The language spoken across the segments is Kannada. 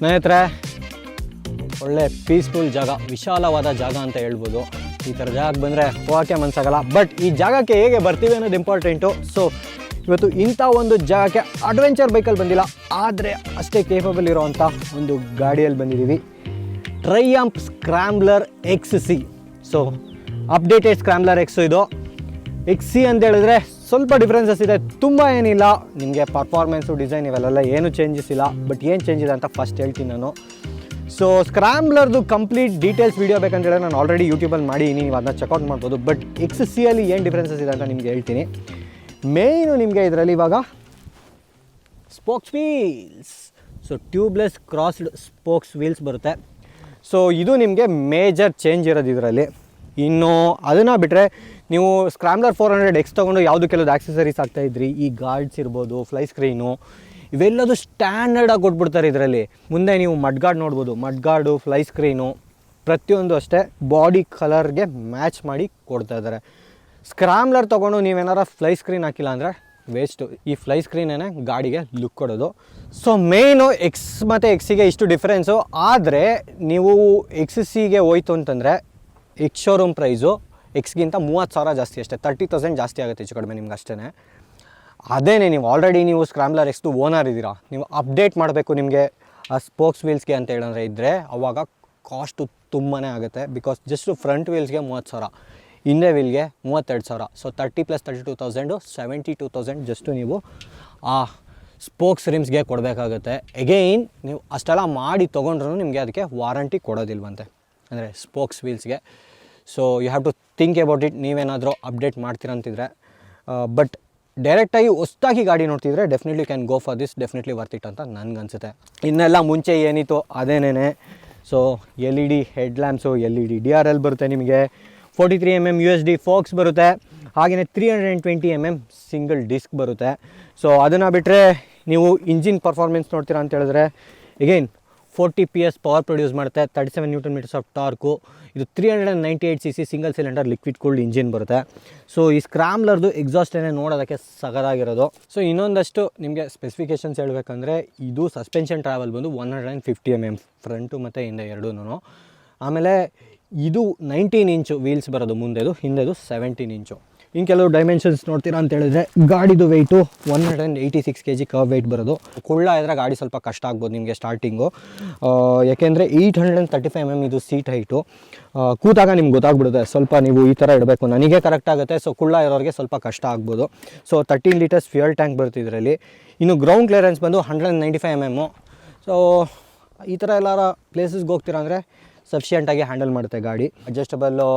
ಸ್ನೇಹಿತರೆ, ಒಳ್ಳೆ ಪೀಸ್ಫುಲ್ ಜಾಗ, ವಿಶಾಲವಾದ ಜಾಗ ಅಂತ ಹೇಳ್ಬೋದು. ಈ ಥರ ಜಾಗಕ್ಕೆ ಬಂದರೆ ಹೋಗೋಕ್ಕೆ ಮನಸ್ಸಾಗಲ್ಲ. ಬಟ್ ಈ ಜಾಗಕ್ಕೆ ಹೇಗೆ ಬರ್ತೀವಿ ಅನ್ನೋದು ಇಂಪಾರ್ಟೆಂಟು ಸೊ ಇವತ್ತು ಇಂಥ ಒಂದು ಜಾಗಕ್ಕೆ ಅಡ್ವೆಂಚರ್ ಬೈಕಲ್ಲಿ ಬಂದಿಲ್ಲ. ಆದರೆ ಅಷ್ಟೇ ಕೇಪಬಲ್ ಇರೋವಂಥ ಒಂದು ಗಾಡಿಯಲ್ಲಿ ಬಂದಿದ್ದೀವಿ. Triumph Scrambler X C so updated Scrambler X ಇದು. ಎಕ್ಸ್ ಸಿ ಅಂತ ಹೇಳಿದ್ರೆ ಸ್ವಲ್ಪ ಡಿಫ್ರೆನ್ಸಸ್ ಇದೆ, ತುಂಬ ಏನಿಲ್ಲ. ನಿಮಗೆ ಪರ್ಫಾರ್ಮೆನ್ಸು ಡಿಸೈನ್ ಇವೆಲ್ಲ ಏನು ಚೇಂಜಸ್ ಇಲ್ಲ ಬಟ್ ಏನು ಚೇಂಜ್ ಇದೆ ಅಂತ ಫಸ್ಟ್ ಹೇಳ್ತೀನಿ ನಾನು. ಸೊ ಸ್ಕ್ರಾಂಬ್ಲರ್ದು ಕಂಪ್ಲೀಟ್ ಡೀಟೇಲ್ಸ್ ವೀಡಿಯೋ ಬೇಕಂತ ಹೇಳಿದ್ರೆ ನಾನು ಆಲ್ರೆಡಿ ಯೂಟ್ಯೂಬಲ್ಲಿ ಮಾಡಿದ್ದೀನಿ ನೀವು ಅದನ್ನ ಚೆಕ್ಔಟ್ ಮಾಡ್ಬೋದು ಬಟ್ ಎಕ್ಸ್ ಸಿ ಅಲ್ಲಿ ಏನು ಡಿಫ್ರೆನ್ಸಸ್ ಇದೆ ಅಂತ ನಿಮಗೆ ಹೇಳ್ತೀನಿ. ಮೇಯ್ನು ನಿಮಗೆ ಇದರಲ್ಲಿ ಇವಾಗ spokes wheels so tubeless crossed spokes wheels ಬರುತ್ತೆ. ಸೊ ಇದು ನಿಮಗೆ ಮೇಜರ್ ಚೇಂಜ್ ಇರೋದು ಇದರಲ್ಲಿ. ಇನ್ನು ಅದನ್ನು ಬಿಟ್ಟರೆ ನೀವು ಸ್ಕ್ರಾಮ್ಲರ್ ಫೋರ್ ಹಂಡ್ರೆಡ್ ಎಕ್ಸ್ ತೊಗೊಂಡು ಯಾವುದು ಕೆಲವು ಆಕ್ಸೆಸರೀಸ್ ಆಗ್ತಾಯಿದ್ರಿ ಈ ಗಾರ್ಡ್ಸ್ ಇರ್ಬೋದು ಫ್ಲೈ ಸ್ಕ್ರೀನು ಇವೆಲ್ಲದು ಸ್ಟ್ಯಾಂಡರ್ಡಾಗಿ ಕೊಟ್ಬಿಡ್ತಾರೆ ಇದರಲ್ಲಿ. ಮುಂದೆ ನೀವು ಮಡ್ಗಾರ್ಡ್ ನೋಡ್ಬೋದು. ಮಡ್ಗಾರ್ಡು ಫ್ಲೈ ಸ್ಕ್ರೀನು ಪ್ರತಿಯೊಂದು ಅಷ್ಟೇ ಬಾಡಿ ಕಲರ್ಗೆ ಮ್ಯಾಚ್ ಮಾಡಿ ಕೊಡ್ತಾ ಇದ್ದಾರೆ. ಸ್ಕ್ರಾಮ್ಲರ್ ತೊಗೊಂಡು ನೀವೇನಾರ ಫ್ಲೈ ಸ್ಕ್ರೀನ್ ಹಾಕಿಲ್ಲ ಅಂದರೆ ವೇಸ್ಟು ಈ ಫ್ಲೈ ಸ್ಕ್ರೀನೇ ಗಾಡಿಗೆ ಲುಕ್ ಕೊಡೋದು. ಸೊ ಮೇಯ್ನು ಎಕ್ಸ್ ಮತ್ತು ಎಕ್ಸಿಗೆ ಇಷ್ಟು ಡಿಫ್ರೆನ್ಸು ಆದರೆ ನೀವು ಎಕ್ಸ್ ಸಿಗೆ ಹೋಯ್ತು ಅಂತಂದರೆ ಎಕ್ಸ್ ಶೋರೂಮ್ ಪ್ರೈಸು ಎಕ್ಸ್ಗಿಂತ ಮೂವತ್ತು ಸಾವಿರ ಜಾಸ್ತಿ ಅಷ್ಟೇ. ತರ್ಟಿ ತೌಸಂಡ್ ಜಾಸ್ತಿ ಆಗುತ್ತೆ ಹೆಚ್ಚು ಕಡಿಮೆ ನಿಮ್ಗೆ ಅಷ್ಟೇ ಅದೇನೇ ನೀವು ಆಲ್ರೆಡಿ ನೀವು ಸ್ಕ್ರಾಮ್ಲರ್ ಎಕ್ಸ್ದು ಓನರ್ ಇದ್ದೀರಾ, ನೀವು ಅಪ್ಡೇಟ್ ಮಾಡಬೇಕು ನಿಮಗೆ, ಆ ಸ್ಪೋಕ್ಸ್ ವೀಲ್ಸ್ಗೆ ಅಂತ ಹೇಳಿದ್ರೆ ಇದ್ದರೆ ಅವಾಗ ಕಾಸ್ಟು ತುಂಬಾ ಆಗುತ್ತೆ ಬಿಕಾಸ್ ಜಸ್ಟ್ ಫ್ರಂಟ್ ವೀಲ್ಸ್ಗೆ ಮೂವತ್ತು ಸಾವಿರ, ಹಿಂದೆ ವೀಲ್ಗೆ ಮೂವತ್ತೆರಡು ಸಾವಿರ. So thirty plus thirty two thousand seventy two thousand just ನೀವು ಆ ಸ್ಪೋಕ್ಸ್ ರಿಮ್ಸ್ಗೆ ಕೊಡಬೇಕಾಗುತ್ತೆ. ಎಗೈನ್ ನೀವು ಅಷ್ಟೆಲ್ಲ ಮಾಡಿ ತೊಗೊಂಡ್ರೂ ನಿಮಗೆ ಅದಕ್ಕೆ ವಾರಂಟಿ ಕೊಡೋದಿಲ್ವಂತೆ. ಅಂದರೆ spokes ವೀಲ್ಸ್ಗೆ so you have to think about it ನೀವೇನಾದರೂ ಅಪ್ಡೇಟ್ ಮಾಡ್ತೀರಂತಿದ್ರೆ ಬಟ್ ಡೈರೆಕ್ಟಾಗಿ ಹೊಸ್ದಾಗಿ ಗಾಡಿ ನೋಡ್ತಿದ್ರೆ definitely can go for this definitely worth it ಅಂತ ನನಗನ್ಸುತ್ತೆ. ಇನ್ನೆಲ್ಲ ಮುಂಚೆ ಏನಿತ್ತು ಅದೇನೇ so L E D head lamps L E D D R L ಬರುತ್ತೆ ನಿಮಗೆ. Forty three M M U S D forks ಬರುತ್ತೆ. ಹಾಗೆಯೇ three hundred and twenty M M single disc ಬರುತ್ತೆ. ಸೊ ಅದನ್ನು ಬಿಟ್ಟರೆ ನೀವು ಇಂಜಿನ್ ಪರ್ಫಾರ್ಮೆನ್ಸ್ ನೋಡ್ತೀರಾ ಅಂತ ಹೇಳಿದ್ರೆ again forty P S power produce ಮಾಡುತ್ತೆ thirty seven newton metres of torque ಇದು three hundred and ninety eight C C single cylinder liquid cooled engine ಬರುತ್ತೆ. ಸೊ ಈ ಸ್ಕ್ರಾಮ್ಲರ್ದು ಏನೇ ನೋಡೋದಕ್ಕೆ ಸಗದಾಗಿರೋದು. ಸೊ ಇನ್ನೊಂದಷ್ಟು ನಿಮಗೆ ಸ್ಪೆಸಿಫಿಕೇಷನ್ಸ್ ಹೇಳಬೇಕಂದ್ರೆ, ಇದು ಸಸ್ಪೆನ್ಷನ್ ಟ್ರಾವೆಲ್ ಬಂದು one hundred and fifty M M front ಮತ್ತು ಹಿಂದೆ ಎರಡೂ ಆಮೇಲೆ, ಇದು ನೈನ್ಟೀನ್ ಇಂಚು ವೀಲ್ಸ್ ಬರೋದು, ಮುಂದೆದು, ಹಿಂದೆದು ಸೆವೆಂಟೀನ್ ಇಂಚು ಇನ್ನು ಕೆಲವು ಡೈಮೆನ್ಷನ್ಸ್ ನೋಡ್ತೀರಾ ಅಂತ ಹೇಳಿದ್ರೆ, ಗಾಡಿದು weight one hundred and eighty six K G kerb weight ಬರೋದು. ಕುಳ್ಳ ಇದ್ರೆ ಗಾಡಿ ಸ್ವಲ್ಪ ಕಷ್ಟ ಆಗ್ಬೋದು ನಿಮಗೆ ಸ್ಟಾರ್ಟಿಂಗು ಯಾಕೆಂದರೆ eight hundred and thirty five M M ಇದು ಸೀಟ್ ಹೈಟು ಕೂತಾಗ ನಿಮ್ಗೆ ಗೊತ್ತಾಗ್ಬಿಡುತ್ತೆ, ಸ್ವಲ್ಪ ನೀವು ಈ ಥರ ಇಡಬೇಕು. ನನಗೆ ಕರೆಕ್ಟ್ ಆಗುತ್ತೆ ಸೊ ಕುಳ್ಳ ಇರೋರಿಗೆ ಸ್ವಲ್ಪ ಕಷ್ಟ ಆಗ್ಬೋದು. So thirteen litres fuel tank ಬರುತ್ತೆ ಇದರಲ್ಲಿ. ಇನ್ನು ಗ್ರೌಂಡ್ ಕ್ಲಿಯರೆನ್ಸ್ ಬಂದು hundred and ninety five M M so ಈ ಥರ ಎಲ್ಲಾರ ಪ್ಲೇಸಸ್ಗೆ ಹೋಗ್ತೀರಾ ಅಂದರೆ ಸಫಿಷಿಯೆಂಟಾಗಿ ಹ್ಯಾಂಡಲ್ ಮಾಡುತ್ತೆ ಗಾಡಿ. Adjustable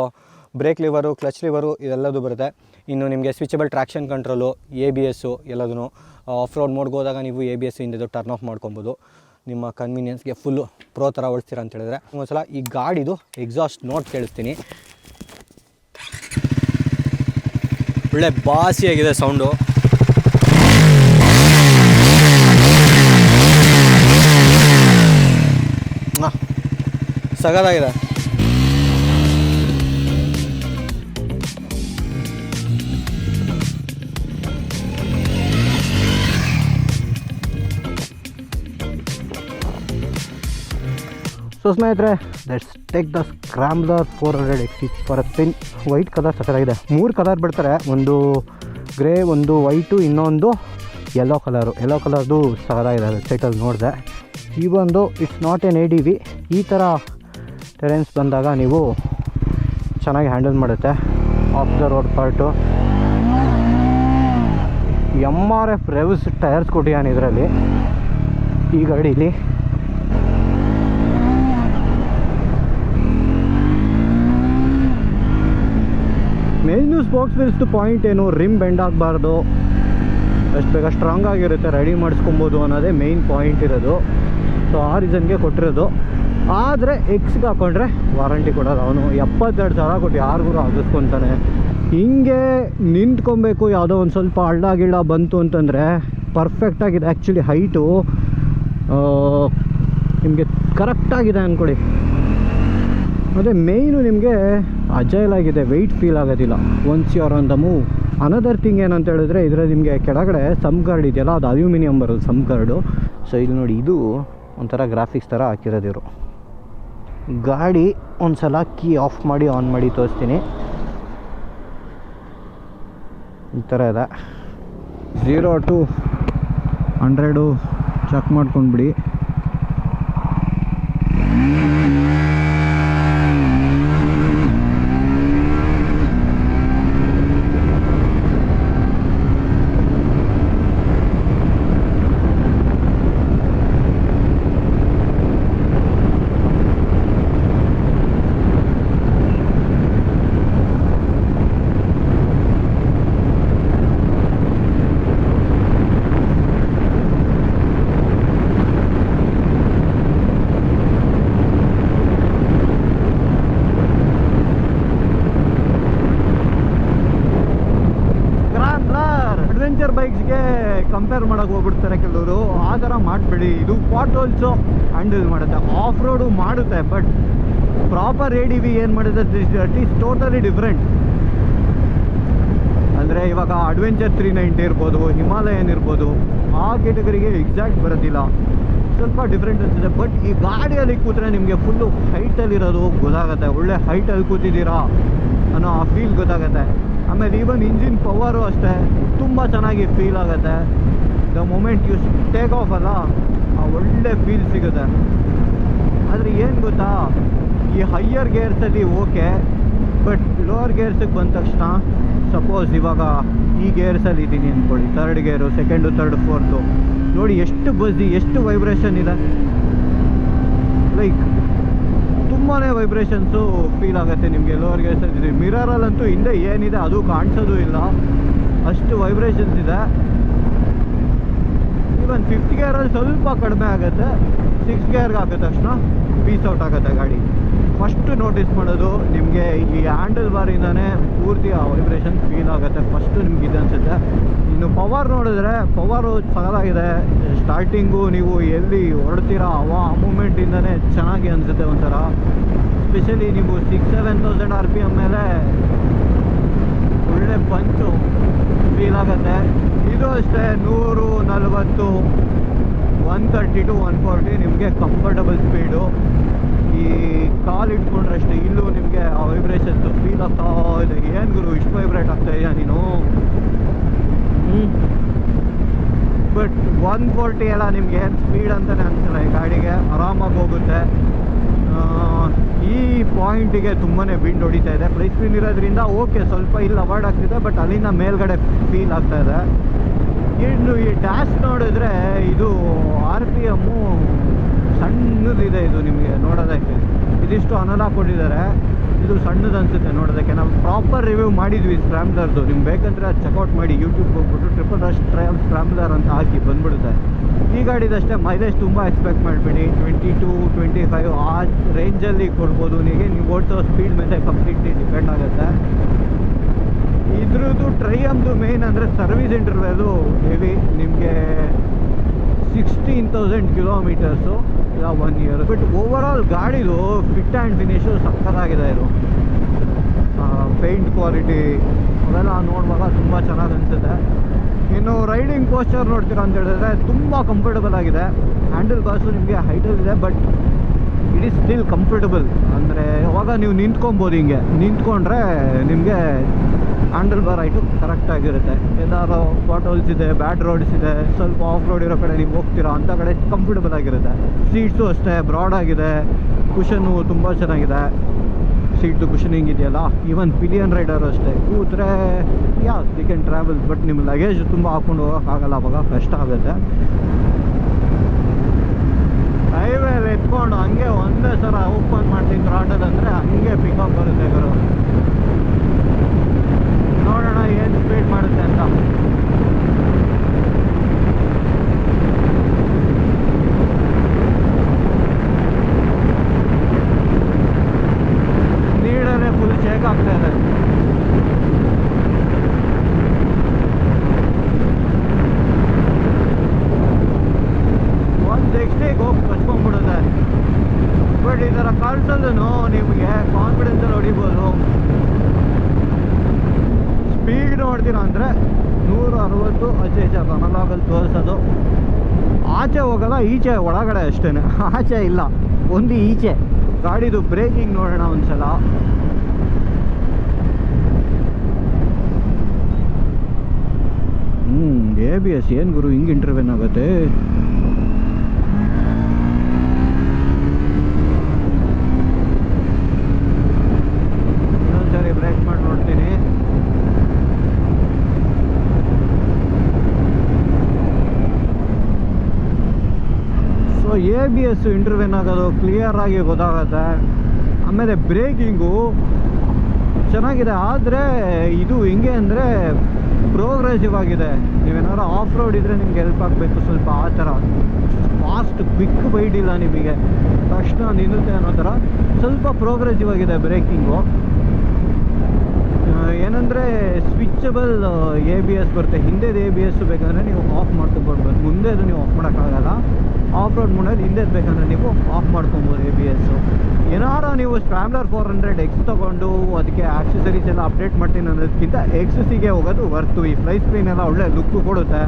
brake lever clutch lever ಇದೆಲ್ಲದು ಬರುತ್ತೆ. ಇನ್ನು ನಿಮಗೆ switchable traction control A B S ಎಲ್ಲದೂ ಆಫ್ ರೋಡ್ ಮೋಡ್ಗೆ ಹೋದಾಗ ನೀವು ಎ ಬಿ ಎಸ್ ಹಿಂದೆ ಟರ್ನ್ ಆಫ್ ಮಾಡ್ಕೊಬೋದು. ನಿಮ್ಮ ಕನ್ವೀನಿಯನ್ಸ್ಗೆ ಫುಲ್ಲು ಪ್ರೋ ಥರ ಓಡಿಸ್ತೀರ ಅಂತ ಹೇಳಿದ್ರೆ. ಒಂದ್ಸಲ ಈ ಗಾಡಿದು ಎಕ್ಸಾಸ್ಟ್ ನೋಟ್ ಕೇಳಿಸ್ತೀನಿ. ಒಳ್ಳೆ ಬಾಸಿಯಾಗಿದೆ ಸೌಂಡು ಸಗದಾಗಿದೆ. ಸೊ ಸ್ನೇಹಿತರೆ that's take the Scrambler four hundred X for a pin white colour ಸಕ್ಕತ್ತಾಗಿದೆ ಮೂರು ಕಲರ್ ಬಿಡ್ತಾರೆ, ಒಂದು ಗ್ರೇ ಒಂದು ವೈಟು ಇನ್ನೊಂದು ಯೆಲ್ಲೋ ಕಲರು ಯೆಲ್ಲೋ ಕಲರ್ದು ಸಕ್ಕತ್ತಾಗಿದೆ ವೆಬ್ಸೈಟಲ್ಲಿ ನೋಡಿದೆ. ಈ ಒಂದು it's not an A D V ಈ ಥರ ಟೆರೆನ್ಸ್ ಬಂದಾಗ ನೀವು ಚೆನ್ನಾಗಿ ಹ್ಯಾಂಡಲ್ ಮಾಡುತ್ತೆ. Off the road part M R F revs tyres ಕೊಟ್ಟಿದ್ದಾನೆ ಇದರಲ್ಲಿ. ಈ ಗಾಡೀಲಿ ಮೇಯ್ನು ಸ್ಪೋಕ್ಸ್ ವೀಲ್ಸ್ದು ಪಾಯಿಂಟ್ ಏನು? ರಿಮ್ ಬೆಂಡ್ ಆಗಬಾರ್ದು ಎಷ್ಟು ಬೇಗ ಸ್ಟ್ರಾಂಗ್ ಆಗಿರುತ್ತೆ ರೆಡಿ ಮಾಡಿಸ್ಕೊಬೋದು ಅನ್ನೋದೇ ಮೇಯ್ನ್ ಪಾಯಿಂಟ್ ಇರೋದು. ಸೊ ಆ ರೀಸನ್ಗೆ ಕೊಟ್ಟಿರೋದು. ಆದರೆ ಎಕ್ಸ್ಗೆ ಹಾಕೊಂಡ್ರೆ ವಾರಂಟಿ ಕೊಡೋದು ಅವನು. ಎಪ್ಪತ್ತೆರಡು ಸಾವಿರ ಕೊಟ್ಟು ಯಾರಿಗೂ ಆಗಿಸ್ಕೊತಾನೆ ಹಿಂಗೆ ನಿಂತ್ಕೊಬೇಕು, ಯಾವುದೋ ಒಂದು ಸ್ವಲ್ಪ ಹಳ್ಳ ಗಿಳ್ಳ ಬಂತು ಅಂತಂದರೆ ಪರ್ಫೆಕ್ಟಾಗಿದೆ ಆ್ಯಕ್ಚುಲಿ ಹೈಟು ನಿಮಗೆ ಕರೆಕ್ಟಾಗಿದೆ ಅಂದ್ಕೊಡಿ ಮತ್ತು ಮೇಯ್ನು ನಿಮಗೆ ಅಜೈಲ್ ಆಗಿದೆ ವೆಯ್ಟ್ ಫೀಲ್ ಆಗೋದಿಲ್ಲ. Once you are on the move another thing ಏನಂತ ಹೇಳಿದ್ರೆ, ಇದರಲ್ಲಿ ನಿಮಗೆ ಕೆಳಗಡೆ ಸಮ್ ಕಾರ್ಡ್ ಇದೆಯಲ್ಲ, ಅದು ಅಲ್ಯೂಮಿನಿಯಂ ಬರೋದು ಸಮ್ ಕಾರ್ಡು ಸೊ ಇಲ್ಲಿ ನೋಡಿ, ಇದು ಒಂಥರ ಗ್ರಾಫಿಕ್ಸ್ ಥರ ಹಾಕಿರೋದಿರು ಗಾಡಿ ಒಂದು ಸಲ ಕೀ ಆಫ್ ಮಾಡಿ ಆನ್ ಮಾಡಿ ತೋರಿಸ್ತೀನಿ. ಈ ಥರ ಇದೆ. ಝೀರೋ ಟು ಹಂಡ್ರೆಡು ಚೆಕ್ ಮಾಡ್ಕೊಂಡ್ಬಿಡಿ. ಕೆಲವರು ಆ ಥರ ಮಾಡಬೇಡಿ. ಇದು ಪಾಟ್ ಆಲ್ಸೋ ಹ್ಯಾಂಡಲ್ ಮಾಡುತ್ತೆ. ಆಫ್ ರೋಡು ಮಾಡುತ್ತೆ but proper A D V ಏನು ಮಾಡುತ್ತೆ ದಟ್ ಈಸ್ ಟೋಟಲಿ ಡಿಫ್ರೆಂಟ್ ಅಂದರೆ ಇವಾಗ ಅಡ್ವೆಂಚರ್ ತ್ರೀ ನೈಂಟಿ ಇರ್ಬೋದು ಹಿಮಾಲಯನ್ ಇರ್ಬೋದು, ಆ ಕೆಟಗರಿಗೆ ಎಕ್ಸಾಕ್ಟ್ ಬರೋದಿಲ್ಲ. ಸ್ವಲ್ಪ ಡಿಫ್ರೆಂಟ್ ಅನಿಸುತ್ತೆ ಬಟ್ ಈ ಗಾಡಿಯಲ್ಲಿ ಕೂತ್ರೆ ನಿಮಗೆ ಫುಲ್ಲು ಹೈಟಲ್ಲಿರೋದು ಗೊತ್ತಾಗುತ್ತೆ. ಒಳ್ಳೆ ಹೈಟಲ್ಲಿ ಕೂತಿದ್ದೀರಾ ಅನ್ನೋ ಆ ಫೀಲ್ ಗೊತ್ತಾಗುತ್ತೆ. ಆಮೇಲೆ ಈವನ್ ಇಂಜಿನ್ ಪವರು ಅಷ್ಟೇ, ತುಂಬ ಚೆನ್ನಾಗಿ ಫೀಲ್ ಆಗುತ್ತೆ. The moment you take off ಅಲ್ಲ, ಆ ಒಳ್ಳೆ ಫೀಲ್ ಸಿಗುತ್ತೆ. ಆದರೆ ಏನು ಗೊತ್ತಾ? ಈ ಹೈಯರ್ ಗೇರ್ಸಲ್ಲಿ ಓಕೆ ಬಟ್ ಲೋವರ್ ಗೇರ್ಸಿಗೆ ಬಂದ ತಕ್ಷಣ ಸಪೋಸ್ ಇವಾಗ ಈ ಗೇರ್ಸಲ್ಲಿ ಇದ್ದೀನಿ ಅಂದ್ಕೊಳ್ಳಿ third gear second third fourth ನೋಡಿ ಎಷ್ಟು ಬಜ್ಜಿ ಎಷ್ಟು ವೈಬ್ರೇಷನ್ ಇದೆ. ಲೈಕ್ ತುಂಬಾ ವೈಬ್ರೇಷನ್ಸು ಫೀಲ್ ಆಗುತ್ತೆ ನಿಮಗೆ ಲೋವರ್ ಗೇರ್ಸಲ್ಲಿ ಮಿರರಲ್ಲಂತೂ ಹಿಂದೆ ಏನಿದೆ, ಅದು ಕಾಣಿಸೋದು ಇಲ್ಲ. ಅಷ್ಟು ವೈಬ್ರೇಷನ್ಸ್ ಇದೆ. ಈವನ್ ಫಿಫ್ತ್ ಗೇರಲ್ಲಿ ಸ್ವಲ್ಪ ಕಡಿಮೆ ಆಗುತ್ತೆ. ಸಿಕ್ಸ್ ಗೇರ್ಗೆ ಹಾಕಿದ ತಕ್ಷಣ ಪೀಸ್ ಔಟ್ ಆಗುತ್ತೆ ಗಾಡಿ. ಫಸ್ಟ್ ನೋಟಿಸ್ ಮಾಡೋದು ನಿಮಗೆ ಈ ಹ್ಯಾಂಡಲ್ ಬಾರಿಂದನೇ ಪೂರ್ತಿ ಆ ವೈಬ್ರೇಷನ್ ಫೀಲ್ ಆಗುತ್ತೆ. ಫಸ್ಟು ನಿಮ್ಗೆ ಇದು ಅನಿಸುತ್ತೆ. ಇನ್ನು ಪವರ್ ನೋಡಿದ್ರೆ ಪವರು ಸಗಲಾಗಿದೆ ಸ್ಟಾರ್ಟಿಂಗು ನೀವು ಎಲ್ಲಿ ಹೊರಡ್ತೀರಾ ಅವ ಆ ಮೂಮೆಂಟಿಂದನೇ ಚೆನ್ನಾಗಿ ಅನಿಸುತ್ತೆ ಒಂಥರ. ಸ್ಪೆಷಲಿ ನೀವು six seven thousand R P M ಮೇಲೆ ಒಳ್ಳೆ ಪಂಚು ಫೀಲ್ ಆಗುತ್ತೆ ಇದು ಅಷ್ಟೇ ನೂರು ನಲವತ್ತು one thirty to one forty ನಿಮಗೆ ಕಂಫರ್ಟಬಲ್ ಸ್ಪೀಡು ಈ ಕಾಲು ಇಟ್ಕೊಂಡ್ರೆ ಅಷ್ಟೇ ಇಲ್ಲೂ ನಿಮಗೆ ಆ ವೈಬ್ರೇಷನ್ಸು ಫೀಲ್ ಆಗ್ತಾ ಇದೆ. ಏನು ಗುರು ಇಷ್ಟು ವೈಬ್ರೇಟ್ ಆಗ್ತಾ ಇದೆಯಾ ನೀನು? ಬಟ್ ಒನ್ ಫೋರ್ಟಿ ಎಲ್ಲ ನಿಮ್ಗೆ ಏನು ಸ್ಪೀಡ್ ಅಂತಲೇ ಅನಿಸಲ್ಲ ಈ ಗಾಡಿಗೆ. ಆರಾಮಾಗಿ ಹೋಗುತ್ತೆ. ಈ ಪಾಯಿಂಟಿಗೆ ತುಂಬಾ ವಿಂಡ್ ಹೊಡಿತಾ ಇದೆ. ಪ್ರೈಸ್ ವಿಂಡ್ ಇರೋದ್ರಿಂದ ಓಕೆ ಸ್ವಲ್ಪ ಇಲ್ಲಿ ಅವಾರ್ಡ್ ಆಗ್ತಿದೆ ಬಟ್ ಅಲ್ಲಿಂದ ಮೇಲ್ಗಡೆ ಫೀಲ್ ಆಗ್ತಾ ಇದೆ. ಇನ್ನು ಈ ಡ್ಯಾಶ್ ನೋಡಿದ್ರೆ ಇದು ಆರ್ ಪಿ ಎಮ್ಮು ಸಣ್ಣದಿದೆ ಇದು ನಿಮಗೆ ನೋಡೋದಕ್ಕೆ. ಇದಿಷ್ಟು ಅನಲಾಗ್ ಕೊಟ್ಟಿದ್ದಾರೆ. ಇದು ಸಣ್ಣದು ಅನ್ಸುತ್ತೆ ನೋಡೋದಕ್ಕೆ. ನಾವು ಪ್ರಾಪರ್ ರಿವ್ಯೂ ಮಾಡಿದ್ವಿ ಸ್ಕ್ರಾಮ್ಲರ್ದು ನಿಮ್ಗೆ ಬೇಕಂದ್ರೆ ಅದು ಚೆಕ್ಔಟ್ ಮಾಡಿ ಯೂಟ್ಯೂಬ್ ಹೋಗ್ಬಿಟ್ಟು ಟ್ರಿಪಲ್ ರಶ್ ಟ್ರಾವೆಲ್ ಸ್ಕ್ರಾಮ್ಲರ್ ಅಂತ ಹಾಕಿ ಬಂದ್ಬಿಡುತ್ತೆ. ಈ ಗಾಡಿದಷ್ಟೇ ಮೈಲೇಜ್ ತುಂಬ ಎಕ್ಸ್ಪೆಕ್ಟ್ ಮಾಡಬೇಡಿ. ಟ್ವೆಂಟಿ ಟು ಟ್ವೆಂಟಿ ಫೈವ್ ಆ ರೇಂಜಲ್ಲಿ ಕೊಡ್ಬೋದು. ನಿಮಗೆ ನೀವು ಓಡಿಸೋ ಸ್ಪೀಡ್ ಮೇಲೆ ಕಂಪ್ಲೀಟ್ಲಿ ಡಿಪೆಂಡ್ ಆಗುತ್ತೆ. ಇದ್ರದ್ದು ಟ್ರೈಯಮ್ದು ಮೇನ್ ಅಂದರೆ ಸರ್ವಿಸ್ ಅದು ಹೆವಿ ನಿಮಗೆ ಸಿಕ್ಸ್ಟೀನ್ ತೌಸಂಡ್ ಕಿಲೋಮೀಟರ್ಸು ಇಲ್ಲ one year but over all ಗಾಡಿದು ಫಿಟ್ ಆ್ಯಂಡ್ ಫಿನಿಷು ಸಕ್ಕತ್ತಾಗಿದೆ ಇದು. ಪೇಂಟ್ ಕ್ವಾಲಿಟಿ ಅವೆಲ್ಲ ನೋಡುವಾಗ ತುಂಬ ಚೆನ್ನಾಗಿ ಅನಿಸುತ್ತೆ. ಇನ್ನು ರೈಡಿಂಗ್ ಪೋಸ್ಚರ್ ನೋಡ್ತೀರಾ ಅಂತ ಹೇಳಿದ್ರೆ ತುಂಬ ಕಂಫರ್ಟಬಲ್ ಆಗಿದೆ. ಹ್ಯಾಂಡಲ್ ಬಾಸು ನಿಮಗೆ ಹೈಟಲ್ಲಿದೆ but it is still comfortable ಅಂದರೆ ಯಾವಾಗ ನೀವು ನಿಂತ್ಕೊಬೋದು ಹಿಂಗೆ. ನಿಂತ್ಕೊಂಡ್ರೆ ನಿಮಗೆ ಹ್ಯಾಂಡಲ್ ಬಾರ್ ಆಯಿತು ಕರೆಕ್ಟಾಗಿರುತ್ತೆ ಏನಾದ್ರು ಬಾಟಲ್ಸ್ ಇದೆ ಬ್ಯಾಡ್ ರೋಡ್ಸ್ ಇದೆ, ಸ್ವಲ್ಪ ಆಫ್ ರೋಡ್ ಇರೋ ಕಡೆ ನೀವು ಹೋಗ್ತೀರಾ ಅಂಥ ಕಡೆ ಕಂಫರ್ಟಬಲ್ ಆಗಿರುತ್ತೆ. ಸೀಟ್ಸು ಅಷ್ಟೇ ಬ್ರಾಡ್ ಆಗಿದೆ. ಕುಷನ್ನು ತುಂಬ ಚೆನ್ನಾಗಿದೆ. ಸೀಟ್ದು ಕುಷನಿಂಗ್ ಇದೆಯಲ್ಲ ಈವನ್ ಪಿಲಿಯನ್ ರೈಡರ್ ಅಷ್ಟೇ. ಕೂತ್ರೆ yeah they can travel but ನಿಮ್ಮ ಲಗೇಜ್ ತುಂಬ ಹಾಕ್ಕೊಂಡು ಹೋಗೋಕ್ಕಾಗಲ್ಲ ಅವಾಗ ಕಷ್ಟ ಆಗುತ್ತೆ. ಹೈವೇಲಿ ಎತ್ಕೊಂಡು ಹಂಗೆ ಒಂದೇ ಸಲ ಓಪನ್ ಮಾಡ್ತೀನಿ ಥ್ರಾಟಲ್ ಅಂದರೆ ಹಂಗೆ ಪಿಕಪ್ ಬರುತ್ತೆ ಗುರು ನೋಡೋಣ ಏನು ಸ್ಪೀಡ್ ಮಾಡುತ್ತೆ ಅಂತ ನೀಡಲೇ ಫುಲ್ ಶೇಕ್ ಆಗ್ತಾ ಇದೆ ಒಂದು ಸಿಕ್ಸ್ಟಿಗೆ ಹೋಗಿ ಕಚ್ಕೊಂಡ್ಬಿಡುತ್ತೆ ಬಟ್ ಈ ಥರ ಕಳ್ಸಲ್ಲೂ ನಿಮಗೆ ಕಾನ್ಫಿಡೆನ್ಸಲ್ಲಿ ಹೊಡಿಬೋದು. ಸ್ಪೀಡ್ ನೋಡ್ತೀರಾ ಅಂದರೆ ನೂರ ಅರವತ್ತು ಆಚೆ ಈಚೆ ಅನಲಾಗಲ್ಲಿ ತೋರಿಸೋದು. ಆಚೆ ಹೋಗಲ್ಲ, ಈಚೆ ಒಳಗಡೆ ಅಷ್ಟೇ ಆಚೆ ಇಲ್ಲ, ಒಂದು ಈಚೆ. ಗಾಡಿದು ಬ್ರೇಕಿಂಗ್ ನೋಡೋಣ ಒಂದ್ಸಲ. ಹ್ಞೂ ಎ ಬಿ ಎಸ್ ಏನು ಗುರು, ಹಿಂಗೆ ಇಂಟರ್ವ್ಯೂನ್ ಆಗುತ್ತೆ ಇನ್ನೊಂದ್ಸರಿ ಬ್ರೇಕ್ ಮಾಡಿ ನೋಡ್ತೀನಿ ಸೊ ಎ ಬಿ ಎಸ್ ಇಂಟರ್ವ್ಯೂನ್ ಆಗೋದು ಕ್ಲಿಯರ್ ಆಗಿ ಗೊತ್ತಾಗುತ್ತೆ. ಆಮೇಲೆ ಬ್ರೇಕಿಂಗು ಚೆನ್ನಾಗಿದೆ, ಆದರೆ ಇದು ಹೆಂಗೆ ಅಂದರೆ ಪ್ರೋಗ್ರೆಸಿವ್ ಆಗಿದೆ. ನೀವೇನಾದ್ರು ಆಫ್ ರೋಡ್ ಇದ್ದರೆ ನಿಮ್ಗೆ ಹೆಲ್ಪ್ ಆಗಬೇಕು ಸ್ವಲ್ಪ ಆ ಥರ. ಫಾಸ್ಟ್ ಕ್ವಿಕ್ ಬೈಡ್ ಇಲ್ಲ ನಿಮಗೆ. ತಕ್ಷಣ ನಿಲ್ಲುತ್ತೆ ಅನ್ನೋ ಥರ ಸ್ವಲ್ಪ ಪ್ರೋಗ್ರೆಸಿವ್ ಆಗಿದೆ ಬ್ರೇಕಿಂಗು. ಏನಂದರೆ ಸ್ವಿಚಬಲ್ ಎ ಬಿ ಎಸ್ ಬರುತ್ತೆ. ಹಿಂದೆದು ಎ ಬಿ ಎಸ್ ಬೇಕಂದರೆ ನೀವು ಆಫ್ ಮಾಡ್ಕೊಬೋದು ಮುಂದೆದು ನೀವು ಆಫ್ ಮಾಡೋಕ್ಕಾಗಲ್ಲ. ಆಫ್ ರೋಡ್ ಮಾಡೋದು ಹಿಂದೆದು ಬೇಕಂದರೆ ನೀವು ಆಫ್ ಮಾಡ್ಕೊಬೋದು ಎ ಬಿ ಎಸ್ಸು ಏನಾರು ನೀವು ಸ್ಟ್ರಾಮ್ಲರ್ ಫೋರ್ ಹಂಡ್ರೆಡ್ ಎಕ್ಸ್ ತೊಗೊಂಡು ಅದಕ್ಕೆ ಆಕ್ಸೆಸರೀಸ್ ಎಲ್ಲ ಅಪ್ಡೇಟ್ ಮಾಡ್ತೀನಿ ಅನ್ನೋದಕ್ಕಿಂತ ಎಕ್ಸಸಿಗೆ ಹೋಗೋದು ವರ್ತು ಈ ಫ್ಲೈ ಸ್ಕ್ರೀನ್ ಎಲ್ಲ ಒಳ್ಳೆ ಲುಕ್ಕು ಕೊಡುತ್ತೆ.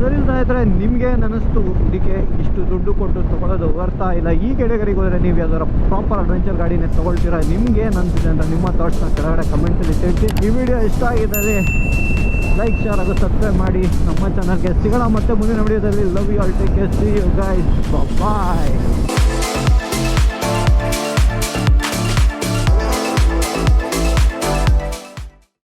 ಸರಿ ಸ್ನೇಹಿತರೆ, ನಿಮಗೆ ನನಸ್ತು ಇದಕ್ಕೆ ಇಷ್ಟು ದುಡ್ಡು ಕೊಟ್ಟು ತೊಗೊಳೋದು ವರ್ತಾ ಇಲ್ಲ. ಈ ಕೆಡೆಗರಿಗೆ ಹೋದರೆ ನೀವು ಯಾವ್ದಾರ ಪ್ರಾಪರ್ ಅಡ್ವೆಂಚರ್ ಗಾಡಿನೇ ತೊಗೊಳ್ತೀರಾ? ನಿಮಗೆ ಏನು ಅಂತ ನಿಮ್ಮ ಥಾಟ್ಸ್ನ ಕೆಳಗಡೆ ಕಮೆಂಟಲ್ಲಿ ತಿಳಿಸಿ. ಈ ವಿಡಿಯೋ ಇಷ್ಟ ಆಗಿದ್ದರೆ ಲೈಕ್ ಶೇರ್ ಹಾಗೂ ಸಬ್ಸ್ಕ್ರೈಬ್ ಮಾಡಿ. ನಮ್ಮ ಚಾನಲ್ಗೆ ಸಿಗೋಣ ಮತ್ತೆ ಮುಂದಿನ ವಿಡಿಯೋದಲ್ಲಿ love you all take see you guys bye